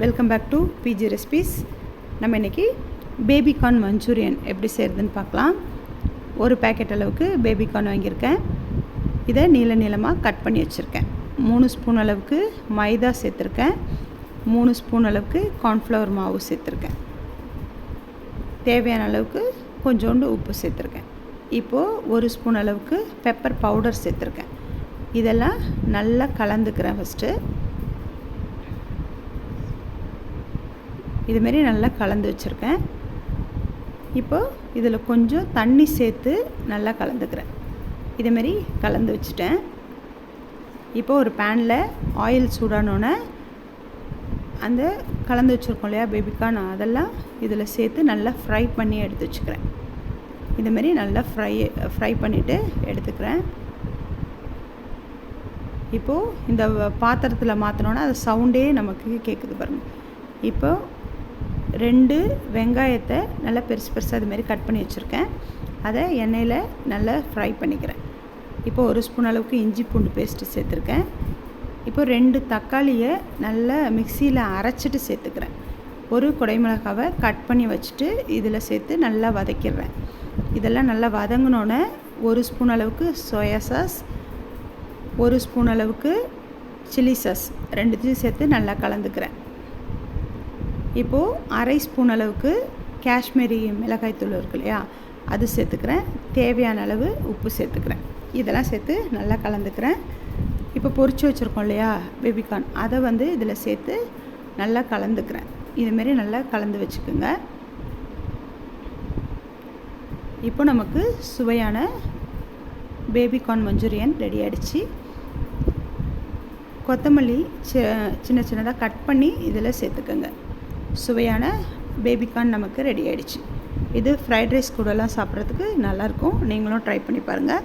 Welcome back to BG recipes நம்ம இன்றைக்கி baby corn Manchurian எப்படி செய்கிறதுன்னு பார்க்கலாம். ஒரு பேக்கெட் அளவுக்கு பேபிகார்ன் வாங்கியிருக்கேன். இதை நீள நீளமாக கட் பண்ணி வச்சுருக்கேன். மூணு ஸ்பூன் அளவுக்கு மைதா சேர்த்துருக்கேன். மூணு ஸ்பூன் அளவுக்கு கார்ன்ஃப்ளவர் மாவு சேர்த்துருக்கேன். தேவையான அளவுக்கு கொஞ்சோண்டு உப்பு சேர்த்துருக்கேன். இப்போது ஒரு ஸ்பூன் அளவுக்கு பெப்பர் பவுடர் சேர்த்துருக்கேன். இதெல்லாம் நல்லா கலந்துக்கிறேன் ஃபஸ்ட்டு இதுமாரி நல்லா கலந்து வச்சுருக்கேன். இப்போது இதில் கொஞ்சம் தண்ணி சேர்த்து நல்லா கலந்துக்கிறேன். இதுமாரி கலந்து வச்சுட்டேன். இப்போ ஒரு பேனில் ஆயில் சூடானோன்னே அந்த கலந்து வச்சுருக்கோம் இல்லையா பேபிக்கான் அதெல்லாம் இதில் சேர்த்து நல்லா ஃப்ரை பண்ணி எடுத்து வச்சுக்கிறேன். இதுமாரி நல்லா ஃப்ரை ஃப்ரை பண்ணிவிட்டு எடுத்துக்கிறேன். இப்போது இந்த பாத்திரத்தில் மாற்றினோன்னா அது சவுண்டே நமக்கு கேட்குது பாருங்கள் இப்போது ரெண்டு வெங்காயத்தை நல்லா பெருசு பெருசாக அதுமாரி கட் பண்ணி வச்சுருக்கேன். அதை எண்ணெயில் நல்லா ஃப்ரை பண்ணிக்கிறேன். இப்போ ஒரு ஸ்பூன் அளவுக்கு இஞ்சி பூண்டு பேஸ்ட்டு சேர்த்துருக்கேன். இப்போ ரெண்டு தக்காளியை நல்லா மிக்சியில் அரைச்சிட்டு சேர்த்துக்கிறேன். ஒரு குடைமிளகாவை கட் பண்ணி வச்சுட்டு இதில் சேர்த்து நல்லா வதக்கிடுறேன். இதெல்லாம் நல்லா வதங்கினோன்னே ஒரு ஸ்பூன் அளவுக்கு சோயா சாஸ் ஒரு ஸ்பூன் அளவுக்கு சில்லி சாஸ் ரெண்டுத்தையும் சேர்த்து நல்லா கலந்துக்கிறேன். இப்போது அரை ஸ்பூன் அளவுக்கு காஷ்மீரி மிளகாய்த்தூள் இருக்கு இல்லையா? அது சேர்த்துக்கிறேன். தேவையான அளவு உப்பு சேர்த்துக்கிறேன். இதெல்லாம் சேர்த்து நல்லா கலந்துக்கிறேன். இப்போ பொறிச்சு வச்சுருக்கோம் இல்லையா பேபிகார்ன் அதை வந்து இதில் சேர்த்து நல்லா கலந்துக்கிறேன். இதுமாரி நல்லா கலந்து வச்சுக்கோங்க. இப்போ நமக்கு சுவையான பேபிகார்ன் மஞ்சூரியன் ரெடி ஆகிடுச்சு கொத்தமல்லி சின்ன சின்னதாக கட் பண்ணி இதில் சேர்த்துக்கோங்க. சுவையான பேபிகார்ன் நமக்கு ரெடி ஆகிடுச்சு இது ஃப்ரைட் ரைஸ் கூடலாம் சாப்பிட்றதுக்கு நல்லாயிருக்கும். நீங்களும் ட்ரை பண்ணி பாருங்கள்